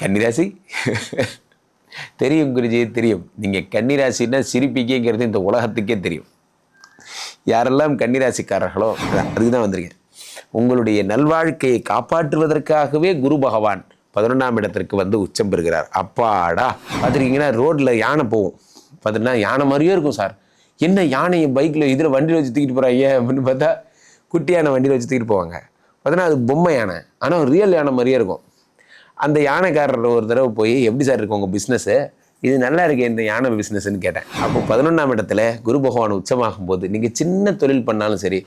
கன்னிராசி? தெரியும் குருஜி தெரியும். நீங்கள் கன்னிராசின்னா சிரிப்பிக்கேங்கிறது இந்த உலகத்துக்கே தெரியும். யாரெல்லாம் கன்னிராசிக்காரர்களோ அதுக்கு தான் வந்திருக்கேன். உங்களுடைய நல்வாழ்க்கையை காப்பாற்றுவதற்காகவே குரு பகவான் பதினொன்றாம் இடத்திற்கு வந்து உச்சம் பெறுகிறார். அப்பாடா பார்த்துருக்கீங்கன்னா ரோட்டில் யானை போகும் பார்த்துட்டுனா யானை மாதிரியே இருக்கும் சார். என்ன யானையை பைக்கில் இதில் வண்டியில் வச்சு தூக்கிட்டு போகிறாங்க அப்படின்னு பார்த்தா குட்டியான வண்டியில் வச்சு தூக்கிட்டு போவாங்க. பார்த்தீங்கன்னா அது பொம்மை யானை. ஆனால் ரியல் யானை மாதிரியே இருக்கும். அந்த யானைக்காரர் ஒரு தடவை போய் எப்படி சார் இருக்கு உங்கள் பிஸ்னஸ்ஸு இது நல்லா இருக்கே இந்த யானை பிஸ்னஸ்ன்னு கேட்டேன். அப்போ பதினொன்றாம் இடத்துல குரு பகவான் உச்சமாகும் போது நீங்கள் சின்ன தொழில் பண்ணாலும் சரி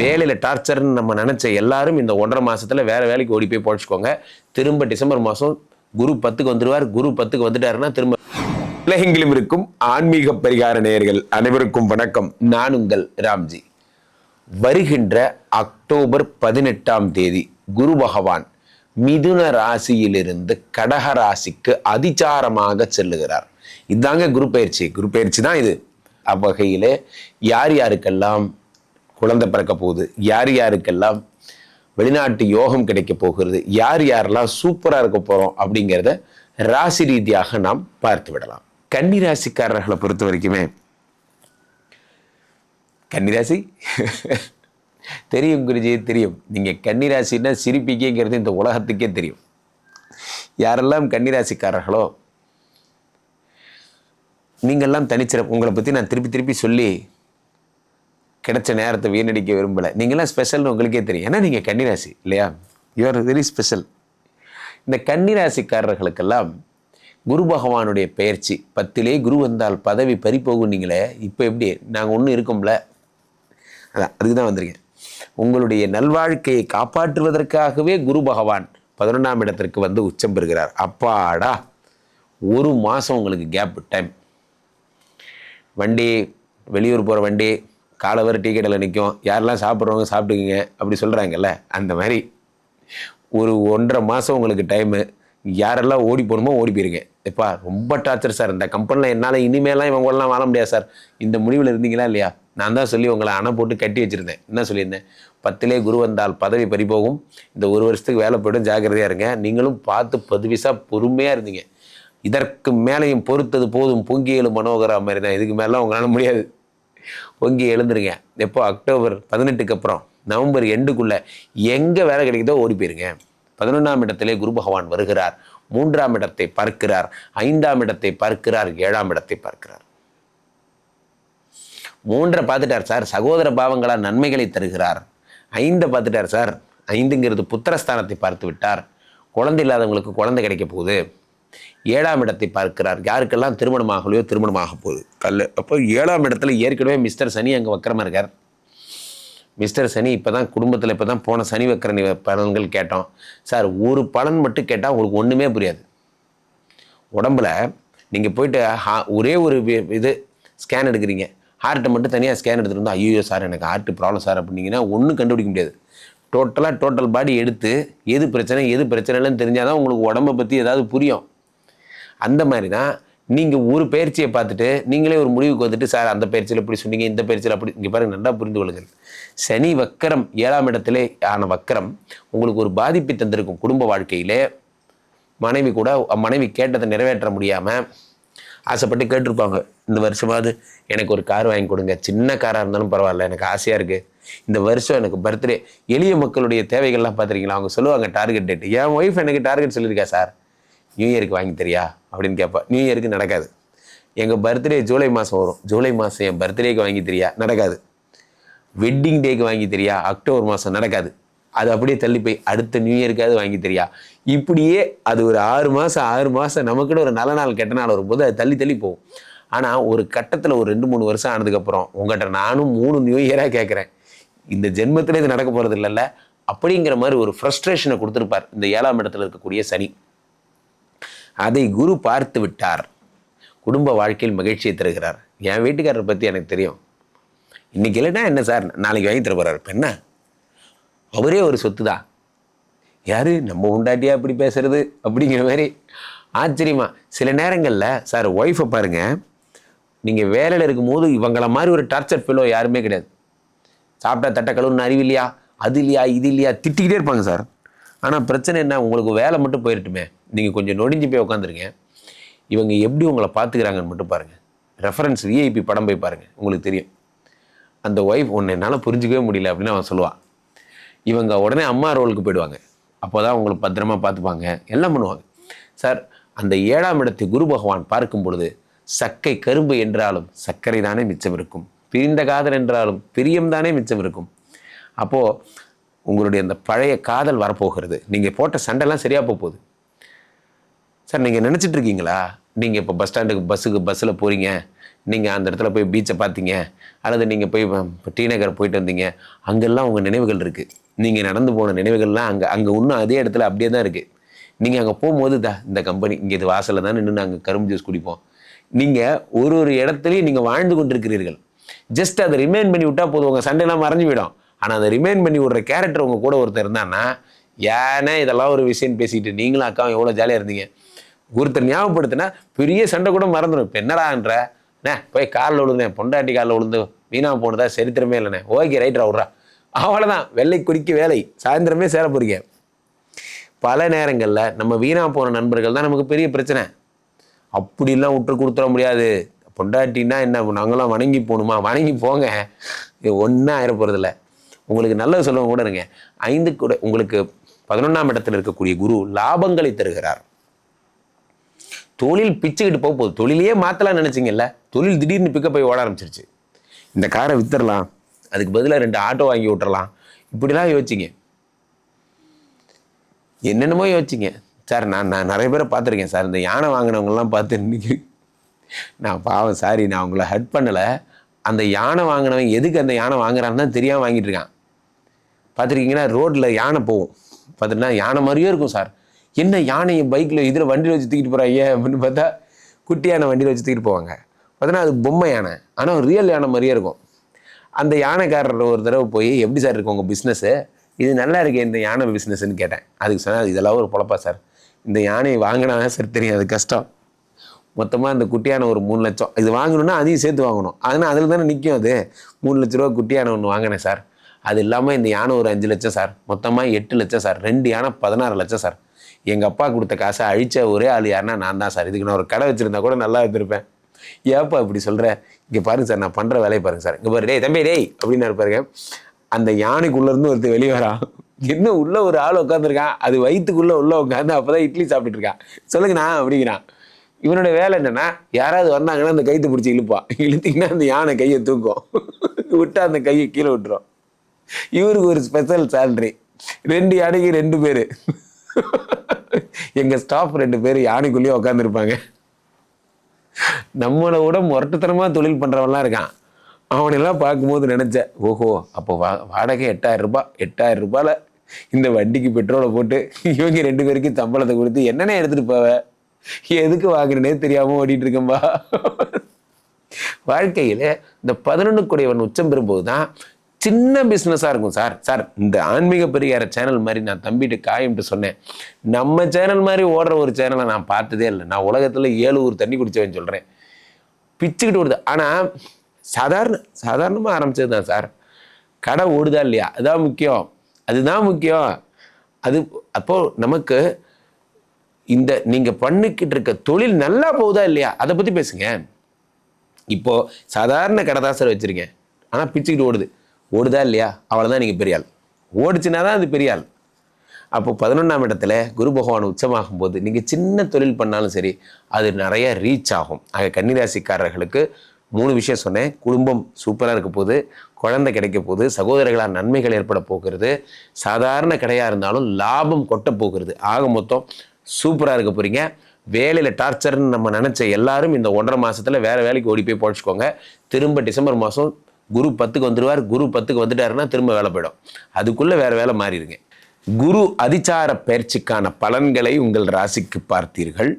வேலையில் டார்ச்சர்னு நம்ம நினச்ச எல்லாரும் இந்த ஒன்றரை மாதத்தில் வேறு வேலைக்கு ஓடி போய் பொழைச்சிக்கோங்க. திரும்ப டிசம்பர் மாதம் குரு பத்துக்கு வந்துடுவார் குரு பத்துக்கு வந்துட்டாருன்னா திரும்ப உலகெங்கிலும் இருக்கும் ஆன்மீக பரிகார நேயர்கள் அனைவருக்கும் வணக்கம். நான் உங்கள் ராம்ஜி. வருகின்ற அக்டோபர் பதினெட்டாம் தேதி குரு பகவான் மிதுன ராசியிலிருந்து கடக ராசிக்கு அதிச்சாரமாக செல்லுகிறார். இதாங்க குரு பயிற்சி. குரு பயிற்சி தான் இது. அவ்வகையிலே யார் யாருக்கெல்லாம் குழந்தை பிறக்க போகுது யார் யாருக்கெல்லாம் வெளிநாட்டு யோகம் கிடைக்க போகிறது யார் யாரெல்லாம் சூப்பராக இருக்க போகிறோம் அப்படிங்கிறத ராசி ரீதியாக நாம் பார்த்து விடலாம். கன்னி ராசிக்காரர்களை பொறுத்த வரைக்குமே கன்னிராசி தெரியும் குருஜி தெரியும். நீங்கள் கன்னிராசின்னா சிரிப்பிக்கேங்கிறது இந்த உலகத்துக்கே தெரியும். யாரெல்லாம் கன்னிராசிக்காரர்களோ நீங்கள்லாம் தனிச்சிறப்பு உங்களை பற்றி நான் திருப்பி திருப்பி சொல்லி கிடைச்ச நேரத்தை வீணடிக்க விரும்பலை. நீங்களாம் ஸ்பெஷல்னு உங்களுக்கே தெரியும். ஏன்னா நீங்கள் கன்னிராசி இல்லையா? யூஆர் வெரி ஸ்பெஷல் இந்த கன்னிராசிக்காரர்களுக்கெல்லாம் குரு பகவானுடைய பெயர்ச்சி. பத்திலே குரு வந்தால் பதவி பறிப்போகும் நீங்களே இப்போ எப்படி? நாங்கள் ஒன்றும் இருக்கோம்ல? அதான் அதுக்கு தான் வந்திருக்கேன். உங்களுடைய நல்வாழ்க்கையை காப்பாற்றுவதற்காகவே குரு பகவான் பதினொன்றாம் இடத்திற்கு வந்து உச்சம் பெறுகிறார். அப்பாடா ஒரு மாதம் உங்களுக்கு கேப் டைம் வண்டி வெளியூர் போகிற வண்டி காலை வர டீ கடையில் நிற்கும் யாரெல்லாம் சாப்பிட்றவங்க சாப்பிட்டுக்குங்க அப்படி சொல்கிறாங்கல்ல அந்த மாதிரி ஒரு ஒன்றரை மாதம் உங்களுக்கு டைமு யாரெல்லாம் ஓடி போகணுமோ ஓடி போயிருங்க. எப்பா ரொம்ப டார்ச்சர் சார் இந்த கம்பெனியில் என்னால் இனிமேலாம் இவங்களாம் வாழ முடியாது சார். இந்த முடிவில் இருந்தீங்களா இல்லையா? நான் தான் சொல்லி உங்களை அணை போட்டு கட்டி வச்சுருந்தேன். என்ன சொல்லியிருந்தேன்? பத்திலே குரு வந்தால் பதவி பறிபோகும். இந்த ஒரு வருஷத்துக்கு வேலை போய்டும் ஜாக்கிரதையாக இருங்க. நீங்களும் பார்த்து பதுவிசா பொறுமையாக இருந்தீங்க. இதற்கு மேலேயும் பொறுத்தது போதும். பொங்கி எழு மனோகரா மாதிரி தான். இதுக்கு மேலாம் உங்களால் முடியாது. பொங்கி எழுந்துருங்க. எப்போ? அக்டோபர் பதினெட்டுக்கு அப்புறம். நவம்பர் எண்டுக்குள்ளே எங்கே வேலை கிடைக்குதோ ஓடி போயிருங்க. பதினொன்றாம் இடத்திலே குரு பகவான் வருகிறார். மூன்றாம் இடத்தை பார்க்கிறார். ஐந்தாம் இடத்தை பார்க்கிறார். ஏழாம் இடத்தை பார்க்கிறார். மூன்றை பார்த்துட்டார் சார். சகோதர பாவங்களாக நன்மைகளை தருகிறார். ஐந்தை பார்த்துட்டார் சார். ஐந்துங்கிறது புத்திரஸ்தானத்தை பார்த்து விட்டார். குழந்தை இல்லாதவங்களுக்கு குழந்தை கிடைக்க போகுது. ஏழாம் இடத்தை பார்க்கிறார். யாருக்கெல்லாம் திருமணமாகலையோ திருமணமாக போகுது. கல் அப்போ ஏழாம் இடத்துல ஏற்கனவே மிஸ்டர் சனி அங்கே வக்கரமாக இருக்கார். மிஸ்டர் சனி இப்போ தான் குடும்பத்தில் இப்போ தான் போன சனி வக்கரணி பலன்கள் கேட்டோம். சார் ஒரு பலன் மட்டும் கேட்டால் உங்களுக்கு ஒன்றுமே புரியாது. உடம்புல நீங்கள் போயிட்டு ஹா- ஒரே ஒரு இது ஸ்கேன் எடுக்கிறீங்க. ஹார்ட்டை மட்டும் தனியாக ஸ்கேன் எடுத்துகிட்டு வந்து ஐயோ சார் எனக்கு ஹார்ட் ப்ராப்ளம் சார் அப்படின்னீங்கன்னா ஒன்றும் கண்டுபிடிக்க முடியாது. டோட்டலாக டோட்டல் பாடி எடுத்து எது பிரச்சனை எது பிரச்சனை இல்லைன்னு தெரிஞ்சால் தான் உங்களுக்கு உடம்பை பற்றி ஏதாவது புரியும். அந்த மாதிரி தான் நீங்கள் ஒரு பயிற்சியை பார்த்துட்டு நீங்களே ஒரு முடிவுக்கு வந்துட்டு சார் அந்த பயிற்சியில் இப்படி சொன்னீங்க இந்த பயிற்சியில் அப்படி இங்கே பாருங்க நல்லா புரிந்து கொள்ளுங்கள். சனி வக்கரம் ஏழாம் இடத்துல ஆன வக்கரம் உங்களுக்கு ஒரு பாதிப்பை தந்திருக்கும் குடும்ப வாழ்க்கையிலே. மனைவி கூட மனைவி கேட்டதை நிறைவேற்ற முடியாமல் ஆசைப்பட்டு கேட்டிருப்பாங்க. இந்த வருஷமாவது எனக்கு ஒரு கார் வாங்கி கொடுங்க. சின்ன காராக இருந்தாலும் பரவாயில்ல. எனக்கு ஆசையாக இருக்குது இந்த வருஷம் எனக்கு பர்த்டே எளிய மக்களுடைய தேவைகள்லாம் பார்த்துருக்கீங்களா? அவங்க சொல்லுவாங்க டார்கெட் டேட் என் ஒய்ஃப் எனக்கு டார்கெட் சொல்லியிருக்கா சார் நியூ இயருக்கு வாங்கி தெரியா? அப்படின்னு கேட்பா. நியூ இயருக்கு நடக்காது. எங்கள் பர்த்டே ஜூலை மாதம் வரும். ஜூலை மாதம் என் பர்த்டேக்கு வாங்கி தெரியா? நடக்காது. வெட்டிங் டேக்கு வாங்கி தெரியா? அக்டோபர் மாதம் நடக்காது. அது அப்படியே தள்ளி போய் அடுத்த நியூ இயருக்காவது வாங்கி தெரியா? இப்படியே அது ஒரு ஆறு மாதம் ஆறு மாதம் நமக்குன்னு ஒரு நல்ல நாள் கெட்ட நாள் வரும்போது அது தள்ளி தள்ளி போகும். ஆனால் ஒரு கட்டத்தில் ஒரு ரெண்டு மூணு வருஷம் ஆனதுக்கப்புறம் உங்கள்கிட்ட நானும் மூணு நியூ இயராக கேட்குறேன் இந்த ஜென்மத்தில் இது நடக்க போகிறது இல்லைல்ல. அப்படிங்கிற மாதிரி ஒரு ஃப்ரஸ்ட்ரேஷனை கொடுத்துருப்பார் இந்த ஏழாம் இடத்துல இருக்கக்கூடிய சனி. அதை குரு பார்த்து விட்டார். குடும்ப வாழ்க்கையில் மகிழ்ச்சியை தருகிறார். என் வீட்டுக்காரரை பற்றி எனக்கு தெரியும். இன்றைக்கி இல்லைன்னா என்ன சார்? நாளைக்கு வாங்கி தர போகிறார் இப்போ என்ன? அவரே ஒரு சொத்து தான் யார்? நம்ம உண்டாட்டியாக இப்படி பேசுகிறது அப்படிங்கிற மாதிரி ஆச்சரியமா. சில நேரங்களில் சார் ஒய்ஃபை பாருங்கள் நீங்கள் வேலையில் இருக்கும்போது இவங்கள மாதிரி ஒரு டார்ச்சர் ஃபெல்லோ யாருமே கிடையாது. சாப்பிட்டா தட்டை கழுவுன்னு அறிவு இல்லையா? அது இல்லையா? இது இல்லையா? திட்டிக்கிட்டே இருப்பாங்க சார் ஆனால் பிரச்சனை என்ன? உங்களுக்கு வேலை மட்டும் போயிருட்டுமே. நீங்கள் கொஞ்சம் நொடிஞ்சு போய் உட்காந்துருங்க இவங்க எப்படி உங்களை பார்த்துக்கிறாங்கன்னு மட்டும் பாருங்கள் ரெஃபரன்ஸ் விஐபி படம் போய் பாருங்கள் உங்களுக்கு தெரியும். அந்த ஒய்ஃப் ஒன்று என்னால் புரிஞ்சிக்கவே முடியல அப்படின்னு அவன் சொல்லுவான். இவங்க உடனே அம்மா ரோலுக்கு போயிடுவாங்க. அப்போ தான் உங்களை பத்திரமா பார்த்துப்பாங்க. எல்லாம் பண்ணுவாங்க. சார் அந்த ஏழாம் இடத்தை குரு பகவான் பார்க்கும் பொழுது சக்கை கரும்பு என்றாலும் சர்க்கரை தானே மிச்சம் இருக்கும். பிரிந்த காதல் என்றாலும் பிரியம் தானே மிச்சம் இருக்கும். அப்போது உங்களுடைய அந்த பழைய காதல் வரப்போகிறது. நீங்கள் போட்ட சண்டைலாம் சரியாக போக போகுது. சார் நீங்கள் நினச்சிட்டு இருக்கீங்களா? நீங்கள் இப்போ பஸ் ஸ்டாண்டுக்கு பஸ்ஸுக்கு பஸ்ஸில் போகிறீங்க நீங்கள் அந்த இடத்துல போய் பீச்சை பார்த்தீங்க. அல்லது நீங்கள் போய் டி நகர் போயிட்டு வந்தீங்க. அங்கெல்லாம் உங்கள் நினைவுகள் இருக்குது நீங்கள் நடந்து போன நினைவுகள்லாம் அங்கே அங்கே இன்னும் அதே இடத்துல அப்படியே தான் இருக்குது நீங்கள் அங்கே போகும்போது தா இந்த கம்பெனி இங்கே இது வாசலில் தான் நின்று நாங்கள் கரும்பு ஜூஸ் குடிப்போம். நீங்கள் ஒரு ஒரு இடத்துலையும் நீங்கள் வாழ்ந்து கொண்டிருக்கிறீர்கள். ஜஸ்ட் அதை ரிமைன் பண்ணி விட்டால் போதும். உங்கள் சண்டைலாம் மறைஞ்சு விடும் ஆனால் அதை ரிமைன் பண்ணி விடுற கேரக்டர் உங்கள் கூட ஒருத்தர் இருந்தான்னா ஏன்னா இதெல்லாம் ஒரு விஷயம் பேசிட்டு நீங்களும் அக்காவும் எவ்வளோ ஜாலியாக இருந்தீங்க. ஒருத்தர் ஞாபகப்படுத்தினா பெரிய சண்டை கூட மறந்துடும் இப்போ என்னடான்ற அண்ணே போய் காலில் விழுந்தேன் பொண்டாட்டி காலில் விழுந்து வீணாக போனதா? சரித்திரமே இல்லைண்ணே. ஓகே ரைட்ரா விட்றா. அவ்வளோதான் வெள்ளை குடிக்க வேலை. சாயந்தரமே சேர போறீங்க. பல நேரங்களில் நம்ம வீணாக போன நண்பர்கள் தான் நமக்கு பெரிய பிரச்சனை. அப்படிலாம் விட்டு கொடுத்துட முடியாது. பொண்டாட்டின்னா என்ன? நாங்களாம் வணங்கி போகணுமா வணங்கி போங்க. இது ஒன்றும் ஆயிர போகிறதில்ல உங்களுக்கு நல்லது சொல்லவும் கூட இருங்க. ஐந்து கூட உங்களுக்கு பதினொன்றாம் இடத்தில் இருக்கக்கூடிய குரு லாபங்களை தருகிறார். தொழில் பிச்சுக்கிட்டு போக போகுது. தொழிலையே மாற்றலாம் நினச்சிங்கல்ல? தொழில் திடீர்னு பிக்கப் போய் ஓட ஆரம்பிச்சிருச்சு. இந்த காரை வித்துடலாம். அதுக்கு பதிலாக ரெண்டு ஆட்டோ வாங்கி விட்டுறலாம். இப்படிலாம் யோசிச்சிங்க என்னென்னமோ யோசிச்சிங்க சார் நான் நான் நிறைய பேரை பார்த்துருக்கேன் சார். இந்த யானை வாங்கினவங்கலாம் பார்த்து இன்றைக்கி நான் பாவம் சாரி நான் உங்களை ஹர்ட் பண்ணலை. அந்த யானை வாங்கினவன் எதுக்கு அந்த யானை வாங்குறான்னு தான் தெரியாமல் வாங்கிட்டு இருக்கான். பார்த்துருக்கீங்கன்னா ரோட்டில் யானை போகும். பார்த்துட்டுனா யானை மாதிரியே இருக்கும் சார். என்ன யானையை பைக்கில் இதில் வண்டியில் வச்சு தூக்கிட்டு போகிறாங்க அப்படின்னு பார்த்தா குட்டி யானை வண்டியில் வச்சு தூக்கிட்டு போவாங்க. பார்த்தோன்னா அது பொம்மை யானை. ஆனால் ரியல் யானை மாதிரியே இருக்கும். அந்த யானைக்காரர் ஒரு தடவை போய் எப்படி சார் இருக்கு உங்கள் பிஸ்னஸ்ஸு இது நல்லா இருக்கே இந்த யானை பிஸ்னஸ்ன்னு கேட்டேன். அதுக்கு சொன்னால் இதெல்லாம் ஒரு பொழப்பா சார். இந்த யானையை வாங்கினா சார் தெரியும் அது கஷ்டம். மொத்தமாக அந்த குட்டியான ஒரு மூணு லட்சம். இது வாங்கணும்னா அதையும் சேர்த்து வாங்கணும். அதனால் அதில் தானே நிற்கும் அது. மூணு லட்ச ரூபா குட்டியான ஒன்று வாங்கினேன் சார். அது இல்லாமல் இந்த யானை ஒரு அஞ்சு லட்சம் சார். மொத்தமாக எட்டு லட்சம் சார். ரெண்டு யானை பதினாறு லட்சம் சார். எங்கள் அப்பா கொடுத்த காசை அழிச்ச ஒரே ஆள் யாருன்னா நான் தான் சார். இதுக்கு நான் ஒரு கடை வச்சுருந்தா கூட நல்லா இருந்திருப்பேன். ஏப்பா இப்படி சொல்கிற இங்கே பாருங்க சார் நான் பண்ணுற வேலையை பாருங்க சார். இங்கே பாரு டேய் தம்பி டேய் அப்படின்னு பாருங்க. அந்த யானைக்குள்ளேருந்து ஒருத்தர் வெளியே வரான். இன்னும் உள்ள ஒரு ஆள் உட்காந்துருக்கான் அது வயிற்றுக்குள்ளே உள்ள உட்காந்து அப்போ தான் இட்லி சாப்பிட்டுட்டு இருக்கான். சொல்லுங்கண்ணா அப்படிங்கிறான். இவனோட வேலை என்னன்னா யாராவது வந்தாங்கன்னா அந்த கைத்தை பிடிச்சி இழுப்பான் இழுத்திங்கன்னா அந்த யானை கையை தூக்கும். விட்டா அந்த கையை கீழே விட்டுரும். இவருக்கு ஒரு ஸ்பெஷல் சேலரி ரெண்டு யானைக்கு ரெண்டு பேர். எங்கள் ஸ்டாஃப் ரெண்டு பேர் யானைக்குள்ளேயே உட்காந்துருப்பாங்க நம்மளை விட முரட்டுத்தனமாக தொழில் பண்றவன்லாம் இருக்கான். அவனெல்லாம் பார்க்கும்போது நினச்சேன் ஓஹோ அப்போ வா வாடகை எட்டாயிரம் ரூபாய் எட்டாயிரம் ரூபாயில இந்த வண்டிக்கு பெட்ரோலை போட்டு இவங்க ரெண்டு பேருக்கும் சம்பளத்தை கொடுத்து என்னென்ன எடுத்துட்டு போவ? எதுக்கு வாங்குறேனே தெரியாமல் ஓடிட்டு இருக்கேன்பா வாழ்க்கையில இந்த பதினொன்று குடையவன் உச்சம் பெறும்போது தான் சின்ன பிஸ்னஸாக இருக்கும் சார். சார் இந்த ஆன்மீக பெரியார சேனல் மாதிரி நான் தம்பிட்டு காயம்ட்டு சொன்னேன். நம்ம சேனல் மாதிரி ஓடுற ஒரு சேனலை நான் பார்த்ததே இல்லை. நான் உலகத்தில் ஏழு ஊர் தண்ணி குடித்தவன் சொல்கிறேன் பிச்சுக்கிட்டு ஓடுது. ஆனால் சாதாரண சாதாரணமாக ஆரம்பித்தது தான் சார். கடை ஓடுதா இல்லையா? அதுதான் முக்கியம். அதுதான் முக்கியம். அது அப்போது நமக்கு இந்த நீங்கள் பண்ணிக்கிட்டு இருக்க தொழில் நல்லா போகுதா இல்லையா? அதை பற்றி பேசுங்க. இப்போ சாதாரண கடை தான் சார் வச்சுருக்கேன். ஆனால் பிச்சுக்கிட்டு ஓடுது. ஓடுதா இல்லையா? அவ்வளோதான் நீங்கள் பெரியாள் ஆள். தான் அது பெரியாள் அப்போ பதினொன்றாம் இடத்துல குரு பகவான் உச்சமாகும் போது நீங்கள் சின்ன தொழில் பண்ணாலும் சரி அது நிறைய ரீச் ஆகும். ஆக கன்னிராசிக்காரர்களுக்கு மூணு விஷயம் சொன்னேன். குடும்பம் சூப்பராக இருக்க போகுது. குழந்தை கிடைக்க போகுது. சகோதரர்களால் நன்மைகள் ஏற்பட போகிறது. சாதாரண கடையாக இருந்தாலும் லாபம் கொட்ட போகிறது. ஆக மொத்தம் சூப்பராக இருக்க போகிறீங்க வேலையில் டார்ச்சர்னு நம்ம நினச்ச எல்லாரும் இந்த ஒன்றரை மாதத்தில் வேறு வேலைக்கு ஓடி போய் பொழைச்சிக்கோங்க. திரும்ப டிசம்பர் மாதம் குரு பத்துக்கு வந்துடுவார் குரு பத்துக்கு வந்துட்டாருன்னா திரும்ப வேலை போயிடும். அதுக்குள்ளே வேறு வேலை மாறிடுங்க. குரு அதிச்சார பயிற்சிக்கான பலன்களை உங்கள் ராசிக்கு பார்த்தீர்கள்.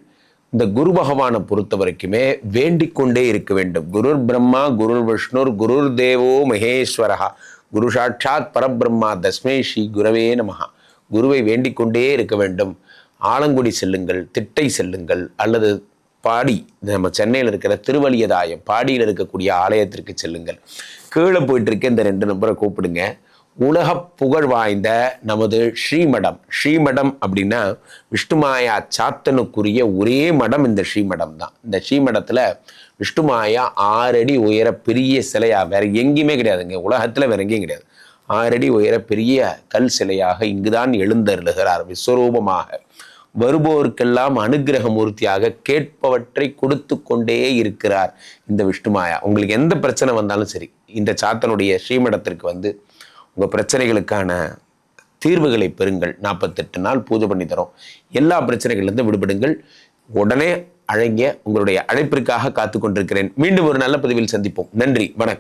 இந்த குரு பகவானை பொறுத்த வரைக்குமே வேண்டிக் கொண்டே இருக்க வேண்டும். குருர் பிரம்மா குருர் விஷ்ணுர் குருர் தேவோ மகேஸ்வரஹா குரு சாட்சாத் பரபிரம்மா தஸ்மே ஸ்ரீ குரவே நமஹா. குருவை வேண்டிக் கொண்டே இருக்க வேண்டும். ஆலங்குடி செல்லுங்கள் திட்டை செல்லுங்கள் அல்லது பாடி நம்ம சென்னையில் இருக்கிற திருவலியதாயம் பாடியில் இருக்கக்கூடிய ஆலயத்திற்கு செல்லுங்கள். கீழே போயிட்டு இருக்க இந்த ரெண்டு நம்பரை கூப்பிடுங்க. உலக புகழ் வாய்ந்த நமது ஸ்ரீமடம். ஸ்ரீமடம் அப்படின்னா விஷ்ணுமாயா சாத்தனுக்குரிய ஒரே மடம் இந்த ஸ்ரீமடம் தான். இந்த ஸ்ரீமடத்தில் விஷ்ணுமாயா ஆறடி உயர பெரிய சிலையா வேற எங்கேயுமே கிடையாதுங்க. உலகத்தில் வேற எங்கேயும் கிடையாது. ஆறடி உயர பெரிய கல் சிலையாக இங்குதான் எழுந்தருளுகிறார் விஸ்வரூபமாக. வருபோருக்கெல்லாம் அனுகிரகமூர்த்தியாக கேட்பவற்றை கொடுத்து கொண்டே இருக்கிறார் இந்த விஷ்ணுமாயா உங்களுக்கு எந்த பிரச்சனை வந்தாலும் சரி இந்த சாத்தனுடைய ஸ்ரீமடத்திற்கு வந்து உங்கள் பிரச்சனைகளுக்கான தீர்வுகளை பெறுங்கள். நாற்பத்தெட்டு நாள் பூஜை பண்ணி தரோம். எல்லா பிரச்சனைகள்லேருந்து விடுபடுங்கள். உடனே அழங்கிய உங்களுடைய அழைப்பிற்காக காத்து கொண்டிருக்கிறேன் மீண்டும் ஒரு நல்ல பதிவில் சந்திப்போம். நன்றி. வணக்கம்.